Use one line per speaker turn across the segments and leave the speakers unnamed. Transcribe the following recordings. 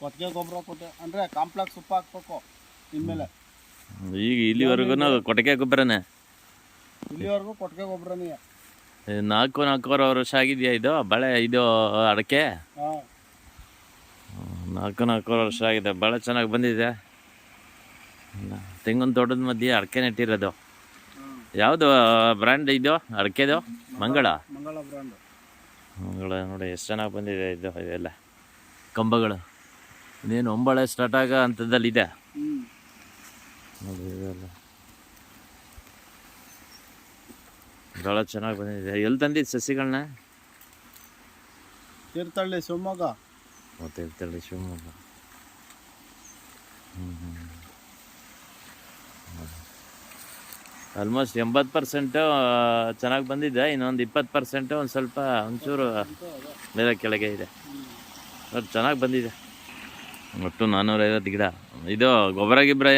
ಕೊಟ್ಟಿಗೆ ಗೊಬ್ಬರ ಕೊಟ್ಟೆ ಅಂದ್ರೆ ಕಾಂಪ್ಲೆಕ್ಸ್ ಉಪ್ಪು ಹಾಕ್ಬೇಕು ಇನ್ಮೇಲೆ.
ಈಗ ಇಲ್ಲಿವರೆಗೂ ಕೊಟ್ಟಿಗೆ ಗೊಬ್ಬರನೇ?
ಇಲ್ಲಿವರೆಗೂ ಕೊಟ್ಟಿಗೆ ಗೊಬ್ಬರನೇ.
ನಾಲ್ಕು ನಾಲ್ಕೂವರೆ ವರ್ಷ ಆಗಿದೆಯಾ ಇದು? ಬಳೆ ಇದು ಅಡಕೆ? ನಾಲ್ಕು ನಾಲ್ಕೂವರೆ ವರ್ಷ ಆಗಿದೆ. ಬಳೆ ಚೆನ್ನಾಗಿ ಬಂದಿದೆ. ತೆಂಗಿನ ತೋಟದ ಮಧ್ಯೆ ಅಡಕೆ ನೆಟ್ಟಿರೋದು ಯಾವುದು ಬ್ರ್ಯಾಂಡ್ ಇದು? ಅಡಕೆದು? ಮಂಗಳ?
ಮಂಗಳ ಬ್ರ್ಯಾಂಡ್
ಮಂಗಳ ನೋಡಿ ಎಷ್ಟು ಚೆನ್ನಾಗಿ ಬಂದಿದೆ ಇದು ಇವೆಲ್ಲ ಕಂಬಗಳು. ಇನ್ನೇನು ಒಂಬಳೆ ಸ್ಟಾರ್ಟ್ ಆಗೋ ಅಂಥದ್ದಲ್ಲಿದೆ
ಇದೆ
ನೋಡಿ ಇದೆಲ್ಲ ಭಾಳ ಚೆನ್ನಾಗಿ ಬಂದಿದೆ ಎಲ್ಲಿ ತಂದಿದ್ದು ಸಸಿಗಳನ್ನ
ತೀರ್ಥಹಳ್ಳಿ ಶಿವಮೊಗ್ಗ.
ಮತ್ತೆ ಇರ್ತೇಳಿ ಶಿವಮೊಗ್ಗ ಆಲ್ಮೋಸ್ಟ್ ಎಂಬತ್ತು ಪರ್ಸೆಂಟು ಚೆನ್ನಾಗಿ ಬಂದಿದೆ. ಇನ್ನೊಂದು ಇಪ್ಪತ್ತು ಪರ್ಸೆಂಟು ಒಂದು ಸ್ವಲ್ಪ ಒಂಚೂರು ಮೇಲೆ ಕೆಳಗೆ ಇದೆ ಅದು ಚೆನ್ನಾಗಿ ಬಂದಿದೆ. ಒಟ್ಟು ನಾನ್ನೂರೈವತ್ತು ಗಿಡ. ಇದು ಗೊಬ್ಬರ ಗಿಬ್ಬರ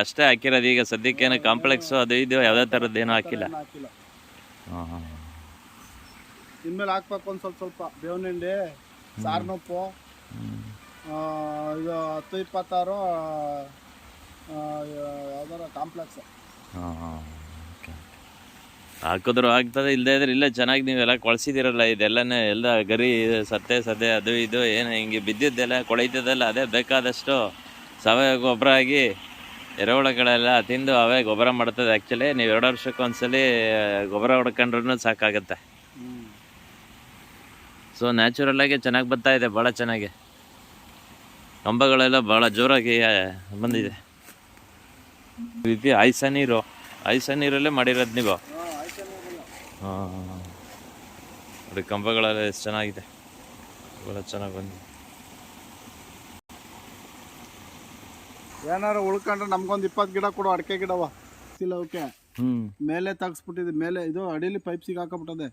ಅಷ್ಟೇ ಹಾಕಿರೋದು. ಈಗ ಸದ್ಯಕ್ಕೇನು ಕಾಂಪ್ಲೆಕ್ಸು ಅದು ಇದು ಯಾವುದೇ ಥರದ್ದು ಏನೂ ಹಾಕಿಲ್ಲ. ಹಾಂ ಹಾಂ.
ಇನ್ಮೇಲೆ ಹಾಕ್ಬೇಕು ಒಂದು ಸ್ವಲ್ಪ ಸ್ವಲ್ಪ. ಬೇವಿನ ಹಿಂಡಿ ಸಾರ್ನೊಪ್ಪು ಇದು ಹತ್ತು ಇಪ್ಪತ್ತಾರು ಯಾವ್ದಾರ ಕಾಂಪ್ಲೆಕ್ಸ್
ಹಾಂ ಹಾಂ. ಹಾಕಿದ್ರು ಆಗ್ತದೆ ಇಲ್ಲದೇ ಇದ್ರೆ ಇಲ್ಲೇ ಚೆನ್ನಾಗಿ ನೀವೆಲ್ಲ ಕೊಳ್ಸಿದಿರಲ್ಲ, ಇದೆಲ್ಲನೇ ಎಲ್ಲ ಗರಿ ಸತ್ತೆ ಸದೆ ಅದು ಇದು ಏನು ಹಿಂಗೆ ಬಿದ್ದಿದ್ದೆಲ್ಲ ಕೊಳೈತದಲ್ಲ ಅದೇ ಬೇಕಾದಷ್ಟು ಸಾವಯವ ಗೊಬ್ಬರ ಆಗಿ ಎರೆಹುಳಗಳೆಲ್ಲ ತಿಂದು ಅವೇ ಗೊಬ್ಬರ ಮಾಡ್ತದೆ. ಆ್ಯಕ್ಚುಲಿ ನೀವು ಎರಡು ವರ್ಷಕ್ಕೊಂದ್ಸಲಿ ಗೊಬ್ಬರ ಹೊಡ್ಕೊಂಡ್ರೂ ಸಾಕಾಗುತ್ತೆ. ಸೊ ನ್ಯಾಚುರಲ್ಲಾಗಿ ಚೆನ್ನಾಗಿ ಬರ್ತಾ ಇದೆ ಭಾಳ ಚೆನ್ನಾಗಿ. ಕಂಬಗಳೆಲ್ಲ ಭಾಳ ಜೋರಾಗಿ ಬಂದಿದೆ. ರೀತಿ ಐಸ ನೀರು ಆಯ್ಸ ನೀರಲ್ಲೇ ಮಾಡಿರೋದು ನೀವು. ಹಾಂ ನೋಡಿ ಕಂಬಗಳೆಲ್ಲ ಎಷ್ಟು ಚೆನ್ನಾಗಿದೆ. ಅವೆಲ್ಲ ಚೆನ್ನಾಗಿ ಬಂದಿದೆ.
ಏನಾರು ಉಳ್ಕೊಂಡ್ರೆ ನಮ್ಗೊಂದು ಇಪ್ಪತ್ತು ಗಿಡ ಕೊಡು ಅಡಿಕೆ ಗಿಡವ ಇಲ್ಲ ಓಕೆ
ಹ್ಞೂ
ಮೇಲೆ ತಗ್ಸ್ಬಿಟ್ಟಿದೆ ಮೇಲೆ ಇದು ಅಡಿಲಿ ಪೈಪ್ ಸಿಗಾಕಬಿಟ್ಟದೆ.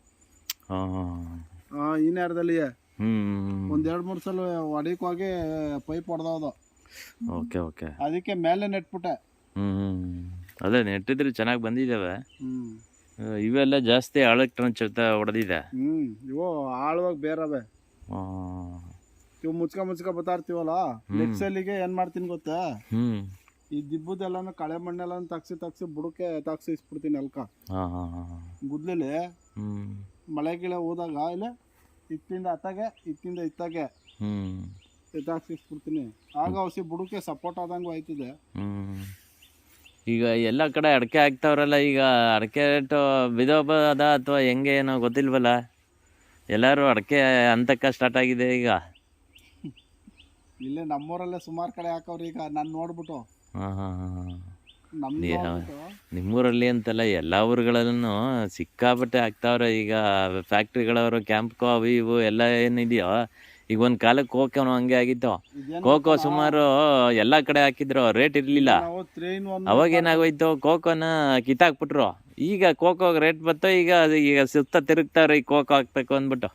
ಹಾಂ ಹಾಂ
ಈ ನೇರದಲ್ಲಿ ಒಂದ್ ಎರಡ್ ಮೂರ್ ಸಲ ಒಡಿಕೋಗಿ ಹೋಗಿ ಪೈಪ್ ಹೊಡೆದೋದು
ಓಕೆ ಓಕೆ.
ಅದಕ್ಕೆ ಮೇಲೆ ನೆಟ್ಬಿಟ್ಟೆ.
ಅದೇ ನೆಟ್ಟಿದ್ರೆ ಚೆನ್ನಾಗಿ ಬಂದಿದ್ದಾವೆ ಇವೆಲ್ಲ ಜಾಸ್ತಿ ಆಳಕ್ಕೆ ಟ್ರಂಚ್ ಹೊಡೆದಿದೆ.
ಹ್ಞೂ ಇವು ಆಳವಾಗಿ ಬೇರವೆ ಇವು ಮುಚ್ಕ ಮುಚ್ಕ ಬರ್ತಾ ಇರ್ತೀವಲ್ಲ ನೆಕ್ಸ್ಟ್ ಸಲಿಗೆ ಏನ್ ಮಾಡ್ತೀನಿ ಗೊತ್ತಾ? ಈ ದಿಬ್ಬದೆಲ್ಲಾನು ಕಳೆ ಮಣ್ಣೆಲ್ಲ ತಗ್ಸಿ ತಗ್ಸಿ ಬುಡಕ್ಕೆ ತಗ್ಸಿ ಇಸ್ಬಿಡ್ತೀನಿ ಅಲ್ಕ. ಗುದ್ಲಿಲಿ ಮಳೆ ಗಿಳೆ ಹೋದಾಗ ಇಲ್ಲ ಇತ್ತಿಂದ ಅತ್ತಾಗೆ ಇತ್ತಿಂದ ಇತ್ತಾಗೆ
ಹ್ಞೂ
ಎತ್ತಾಕ್ಸಿಸ್ಬಿಡ್ತೀನಿ ಆಗ ಔಷಧಿ ಬುಡಕ್ಕೆ ಸಪೋರ್ಟ್ ಆದಂಗೂ ಆಯ್ತದೆ.
ಈಗ ಎಲ್ಲ ಕಡೆ ಅಡಕೆ ಹಾಕ್ತಾವ್ರಲ್ಲ ಈಗ ಅಡಿಕೆ ರೇಟು ಅದ ಅಥವಾ ಹೆಂಗೆ ಏನೋ ಗೊತ್ತಿಲ್ವಲ್ಲ? ಎಲ್ಲರೂ ಅಡಿಕೆ ಅಂತಕ್ಕ ಸ್ಟಾರ್ಟ್ ಆಗಿದೆ ಈಗ.
ಇಲ್ಲೇ ನಮ್ಮೂರಲ್ಲೇ ಸುಮಾರು ಕಡೆ ಹಾಕವ್ರಿ ಈಗ ನಾನು ನೋಡ್ಬಿಟ್ಟು.
ಹಾಂ ಹಾಂ ಹಾಂ
ನೋಡ್ಬಿಟ್ಟು.
ನಿಮ್ಮೂರಲ್ಲಿ ಅಂತಲ್ಲ ಎಲ್ಲ ಊರುಗಳಲ್ಲೂ ಸಿಕ್ಕಾಪಟ್ಟೆ ಆಗ್ತಾವ್ರೆ ಈಗ ಫ್ಯಾಕ್ಟ್ರಿಗಳವರು ಕ್ಯಾಂಪ್ಕೋ ಅವು ಇವು ಎಲ್ಲ ಏನಿದೆಯೋ ಈಗ ಒಂದ್ ಕಾಲಕ್ಕೆ ಕೋಕೋನು ಹಂಗೆ ಆಗಿತ್ತು ಕೋಕೋ ಸುಮಾರು ಎಲ್ಲಾ ಕಡೆ ಹಾಕಿದ್ರು ರೇಟ್ ಇರಲಿಲ್ಲ. ಅವಾಗ ಏನಾಗೋಯ್ತು? ಕೋಕೋನ ಕಿತ್ತಾಕ್ಬಿಟ್ರು. ಈಗ ಕೋಕೋ ರೇಟ್ ಬತ್ತೋ ಈಗ ಈಗ ಸುತ್ತ ತಿರುಗ್ತಾವ್ರೆ ಈ ಕೋಕೋ ಹಾಕ್ಬೇಕು ಅಂದ್ಬಿಟ್ಟು.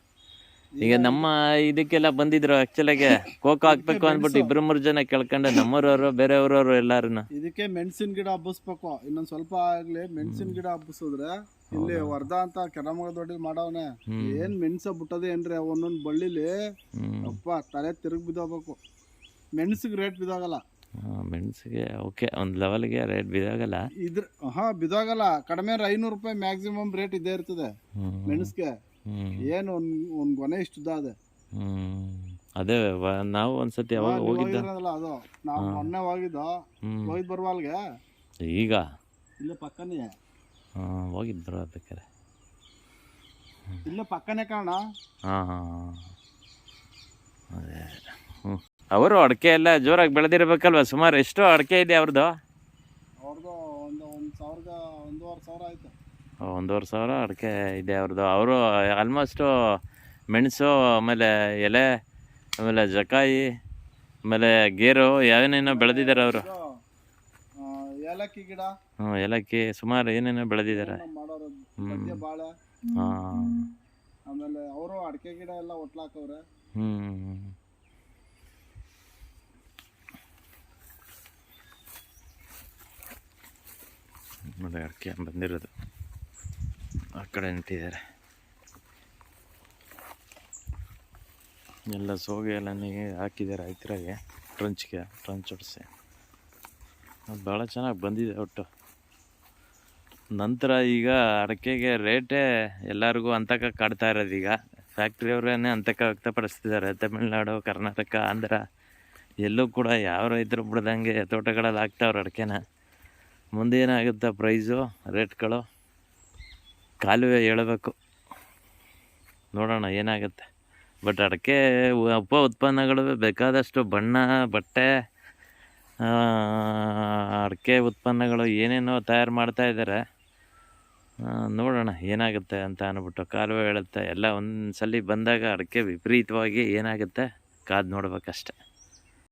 ಈಗ ನಮ್ಮ ಇದಕ್ಕೆಲ್ಲ ಬಂದಿದ್ರು ಆಕ್ಚುಲಾಗೆ ಕೋಕೋ ಹಾಕ್ಬೇಕು ಅಂದ್ಬಿಟ್ಟು ಇಬ್ರು ಮೂರು ಜನ ಕೇಳ್ಕೊಂಡು ನಮ್ಮೂರವರು ಬೇರೆಯವ್ರವ್ರು ಎಲ್ಲಾರನ್ನ
ಇದಕ್ಕೆ ಮೆಣಸಿನ ಗಿಡ ಹಬ್ಬಸ್ಬೇಕು. ಇನ್ನೊಂದ್ ಸ್ವಲ್ಪ ಆಗ್ಲಿ ಮೆಣಸಿನ ಗಿಡ ಹಬ್ಬಿಸಿದ್ರೆ ಇಲ್ಲಿ ವರ್ಧಾ ಅಂತ ಕೆರಮಗ ದೊಡ್ಡ ಮಾಡವನೆ ಏನ್ ಮೆಣಸ ಬಿಟ್ಟದೆ ಏನ್ರಿ ಒಂದೊಂದ್ ಬಳ್ಳಿಲಿ? ಅಪ್ಪ ತಲೆ ತಿರುಗ್ ಬಿದ್ದೋಗ್ಬೇಕು. ಮೆಣಸಿಗೆ ರೇಟ್ ಬಿದ್ದೋಗಲ್ಲ.
ಮೆಣಸಿಗೆ ಓಕೆ ಒಂದು ಲೆವೆಲ್ಗೆ ರೇಟ್ ಬಿದ್ದಾಗಲ್ಲ.
ಇದ್ರ ಹಾ ಬಿದ್ದೋಗಲ್ಲ. ಕಡಿಮೆ ಐನೂರು ರೂಪಾಯಿ ಮ್ಯಾಕ್ಸಿಮಮ್ ರೇಟ್ ಇದೇ ಇರ್ತದೆ ಮೆಣಸ್ಗೆ. ಏನು ಒಂದ್ ಒಂದ್ ಗೊನೆ ಇಷ್ಟುದ ಅದೆ.
ಹ್ಮ್. ಅದೇ ವ- ನಾವು ಒಂದ್ಸತಿ ಯಾವಾಗ ಹೋಗಿದ್ದ.
ಹೋಗಿರೋದಲ್ಲ ಅದು. ನಾವು ಮೊನ್ನೆ ಹೋಗಿದ್ದು. ಹೋಗಿದ್ ಬರ್ವಾಲ್ಗೆ?
ಈಗ?
ಇಲ್ಲ ಪಕ್ಕನೇ.
ಹಾಂ ಹೋಗಿದ್ದು ಬರೋದಕ್ಕೆ
ಇಲ್ಲೇ ಪಕ್ಕನೇ ಕಾರಣ
ಹಾಂ ಹಾಂ ಅದೇ. ಹ್ಞೂ ಅವರು ಅಡಿಕೆ ಎಲ್ಲ ಜೋರಾಗಿ ಬೆಳೆದಿರ್ಬೇಕಲ್ವ? ಸುಮಾರು ಎಷ್ಟು ಅಡಿಕೆ ಇದೆ ಅವ್ರದ್ದು
ಅವ್ರದ್ದು ಒಂದು ಒಂದ್ ಸಾವಿರದ ಒಂದೂವರೆ ಸಾವಿರ ಆಯ್ತು.
ಒಂದೂವರೆ ಸಾವಿರ ಅಡಿಕೆ ಇದೆ ಅವ್ರದ್ದು. ಅವರು ಆಲ್ಮೋಸ್ಟು ಮೆಣಸು ಆಮೇಲೆ ಎಲೆ ಆಮೇಲೆ ಜಕಾಯಿ ಆಮೇಲೆ ಗೇರು ಯಾವೇನೇನೋ ಬೆಳೆದಿದ್ದಾರೆ ಅವರು.
ಏಲಕ್ಕಿ ಗಿಡ.
ಹ್ಞೂ ಏಲಕ್ಕಿ ಸುಮಾರು ಏನೇನೋ ಬೆಳೆದಿದ್ದಾರೆ. ಹಾಂ.
ಆಮೇಲೆ ಅವರು ಅಡಿಕೆ ಗಿಡ ಎಲ್ಲ ಒಟ್ಲಾಕವ್ರೆ.
ಹ್ಞೂ ನೋಡಿ ಅಡಿಕೆ ಬಂದಿರೋದು. ಆ ಕಡೆ ನಿಂತಿದ್ದಾರೆ. ಎಲ್ಲ ಸೋಗೆ ಎಲ್ಲ ನೀ- ಹಾಕಿದ್ದಾರೆ ಹತ್ತಿರಾಗೆ ಟ್ರಂಚ್ಗೆ, ಟ್ರಂಚ್ ಹೊಡಿಸಿ. ಅದು ಭಾಳ ಚೆನ್ನಾಗಿ ಬಂದಿದೆ ಒಟ್ಟು. ನಂತರ ಈಗ ಅಡಕೆಗೆ ರೇಟೇ ಎಲ್ಲರಿಗೂ ಅಂತಕ ಕಾಡ್ತಾ ಇರೋದು ಈಗ. ಫ್ಯಾಕ್ಟ್ರಿಯವ್ರೇ ಅಂತಕ ವ್ಯಕ್ತಪಡಿಸ್ತಿದ್ದಾರೆ. ತಮಿಳ್ನಾಡು, ಕರ್ನಾಟಕ, ಆಂಧ್ರ. ಎಲ್ಲೂ ಕೂಡ ಯಾವ ರೈತರು ಬಿಡ್ದಂಗೆ ತೋಟಗಳಲ್ಲಿ ಹಾಕ್ತಾವ್ರೆ ಅಡಿಕೆನ. ಮುಂದೆ ಏನಾಗುತ್ತೆ ಪ್ರೈಸು ರೇಟ್ಗಳು ಕಾಲುವೆ ಹೇಳಬೇಕು. ನೋಡೋಣ ಏನಾಗುತ್ತೆ. ಬಟ್ ಅಡಕೆ ಉಪ ಉತ್ಪನ್ನಗಳು ಬೇಕಾದಷ್ಟು ಬಣ್ಣ, ಬಟ್ಟೆ ಅಡಿಕೆ ಉತ್ಪನ್ನಗಳು ಏನೇನೋ ತಯಾರು ಮಾಡ್ತಾ ಇದ್ದಾರೆ. ನೋಡೋಣ ಏನಾಗುತ್ತೆ ಅಂತ ಅಂದ್ಬಿಟ್ಟು ಕಾಲುವೆ ಹೇಳುತ್ತೆ. ಎಲ್ಲ ಒಂದು ಸಲ ಬಂದಾಗ ಅಡಿಕೆ ವಿಪರೀತವಾಗಿ ಏನಾಗುತ್ತೆ ಕಾದು ನೋಡ್ಬೇಕಷ್ಟೆ.